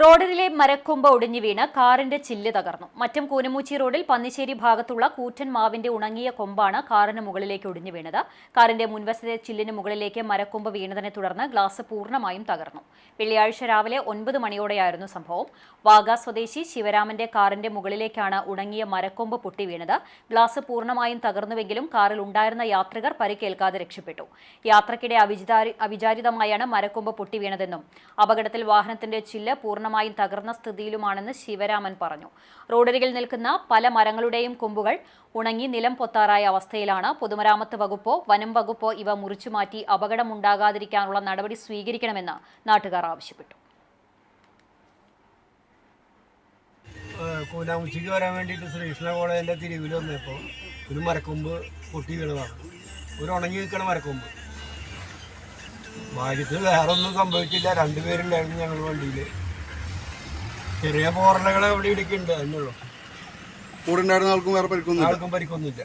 റോഡിലെ മരക്കൊമ്പ് ഒടിഞ്ഞു വീണ് കാറിന്റെ ചില്ല് തകർന്നു. മറ്റം കൂനമൂച്ചി റോഡിൽ പന്നിശ്ശേരി ഭാഗത്തുള്ള കൂറ്റൻ മാവിന്റെ ഉണങ്ങിയ കൊമ്പാണ് കാറിന് മുകളിലേക്ക് ഒടിഞ്ഞു വീണത്. കാറിന്റെ മുൻവശത്തെ ചില്ലിന് മുകളിലേക്ക് മരക്കൊമ്പ് വീണതിനെ തുടർന്ന് ഗ്ലാസ് പൂർണമായും തകർന്നു. വെള്ളിയാഴ്ച രാവിലെ ഒൻപത് മണിയോടെയായിരുന്നു സംഭവം. വാഗ സ്വദേശി ശിവരാമന്റെ കാറിന്റെ മുകളിലേക്കാണ് ഉണങ്ങിയ മരക്കൊമ്പ് പൊട്ടി വീണത്. ഗ്ലാസ് പൂർണമായും തകർന്നുവെങ്കിലും കാറിൽ ഉണ്ടായിരുന്ന യാത്രികർ പരിക്കേൽക്കാതെ രക്ഷപ്പെട്ടു. യാത്രക്കിടെ അവിചാരി അവിചാരിതമായാണ് മരക്കൊമ്പ് പൊട്ടി വീണതെന്നും അപകടത്തിൽ വാഹനത്തിന്റെ ചില്ല് പൂർണമായും തകർന്ന സ്ഥിതിയിലുമാണെന്ന് ശിവരാമൻ പറഞ്ഞു. റോഡരികിൽ നിൽക്കുന്ന പല മരങ്ങളുടെയും കൊമ്പുകൾ ഉണങ്ങി നിലം പൊത്താറായ അവസ്ഥയിലാണ് പൊതുമരാമത്ത് വകുപ്പോ വനം വകുപ്പോ ഇവ മുറിച്ചുമാറ്റി അപകടമുണ്ടാകാതിരിക്കാനുള്ള നടപടി സ്വീകരിക്കണമെന്ന് നാട്ടുകാർ ആവശ്യപ്പെട്ടു. കൂനാമുച്ചിക്ക് വരാൻ വേണ്ടിയിട്ട് ശ്രീകൃഷ്ണ കോളേജിന്റെ തിരിവിൽ വന്നപ്പോൾ ഒരു മരക്കൊമ്പ് പൊട്ടി വീണതാണ്. ഒരു ഉണങ്ങി നിൽക്കണ മരക്കൊമ്പ്. ഭാഗ്യത്തിൽ വേറെ ഒന്നും സംഭവിച്ചില്ല. രണ്ടുപേരുണ്ടായിരുന്നു ഞങ്ങൾ വണ്ടിയിൽ. ചെറിയ പോറലുകളെ ഇവിടെ ഇടിക്കുന്നുണ്ട് അതിനുള്ളൂ കൂടെ ഉണ്ടായിരുന്ന ആൾക്കും വേറെ പരിക്കൊന്നും ആൾക്കും പരിക്കൊന്നുമില്ല.